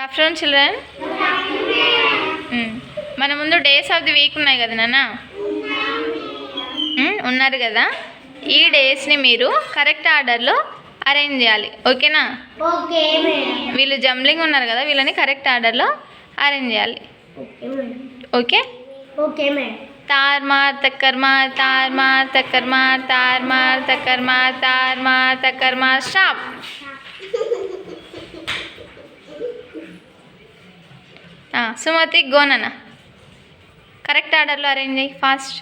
Good afternoon children మన ముందు days of the week ఉన్నాయి కదా నాన్న? Hmm, ఉన్నారు కదా? ఈ డేస్ని మీరు కరెక్ట్ ఆర్డర్లో అరేంజ్ చేయాలి. ఓకేనా? వీళ్ళు జంబ్లింగ్ ఉన్నారు కదా వీళ్ళని కరెక్ట్ ఆర్డర్లో అరేంజ్ చేయాలి. ఓకే తార్మార్ తక్కర్మార్ తార్మార్ తక్కర్మార్ తార్మార్ తక్కర్మార్ తార్మార్ తక్కర్మార్ స్టాప్ సుమతి గోనన్న కరెక్ట్ ఆర్డర్లో అరేంజ్ అయ్యి ఫాస్ట్.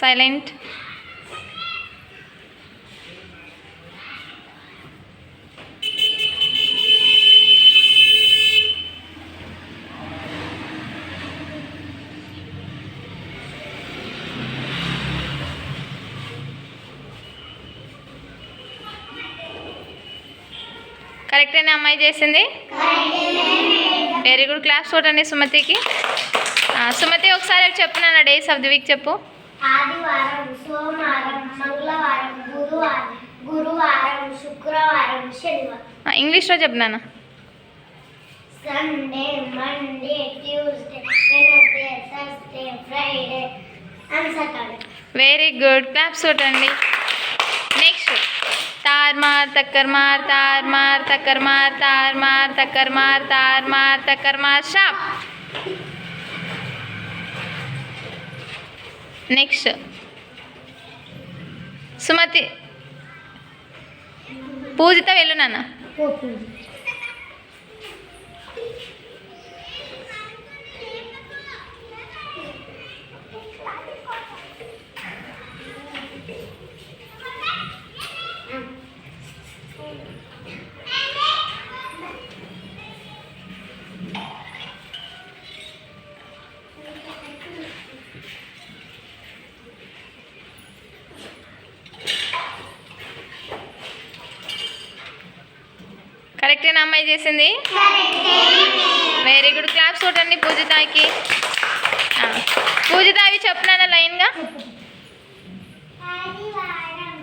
సైలెంట్. కరెక్టేనా అమ్మాయి చేసింది? వెరీ గుడ్ క్లాస్ చూడండి సుమతికి. సుమతి ఒకసారి చెప్పు నాన్న డేస్ ఆఫ్ ది వీక్ చెప్పు. ఆదివారం సోమవారం మంగళవారం గురువారం గురువారం శుక్రవారం శనివారం. ఆ, ఇంగ్లీష్లో చెప్పు నాన్న. Sunday Monday Tuesday Wednesday Thursday Friday and Saturday very good claps చూడండి. తార్ మార్ తక్కర్ మార్ తార్ మార్ తక్కర్ మార్ తార్ మార్ తక్కర్ మార్ తార్ మార్ తక్కర్ మార్ షాప్ నెక్స్ట్ సుమతి పూజిత కరెక్టేనా అమ్మాయి చేసింది? వెరీ గుడ్ క్లాప్స్ కొట్టండి పూజితాకి. ఆ, పూజిత అవి చెప్తున్నాను లైన్గా ఆదివారం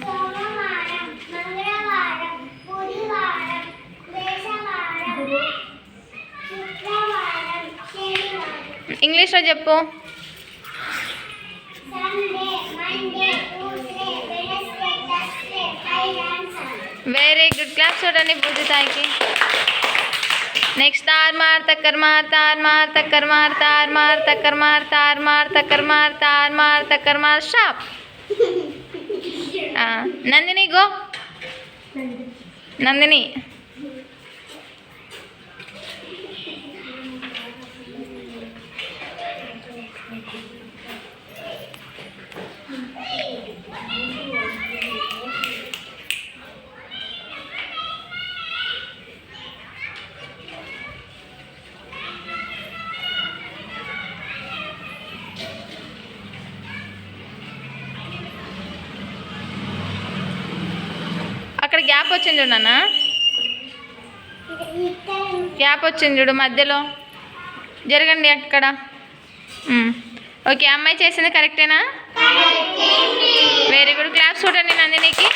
సోమవారం మంగళవారం బుధవారం బేసవారం శుక్రవారం శనివారం ఇంగ్లీష్లో చెప్పు Sunday Monday Tuesday Wednesday Thursday Friday and Saturday very good claps చూడండి పూజితాకి నెక్స్ట్ తార్ మార్ తక్కర్ మార్ తార్ మార్ తక్కర్ మార్ తార్ మార్ తక్కర్ మార్ తార్ మార్ తక్కర్ మార్ తార్ మార్ తక్కర్ మార్ షాప్ నందిని గో నందిని అక్కడ గ్యాప్ వచ్చింది చూడు నాన్న. గ్యాప్ వచ్చింది చూడు మధ్యలో. జరగండి అక్కడ. ఓకే అమ్మాయి చేసింది కరెక్టేనా? వెరీ గుడ్ క్లాప్స్ చూడండి నందినికి.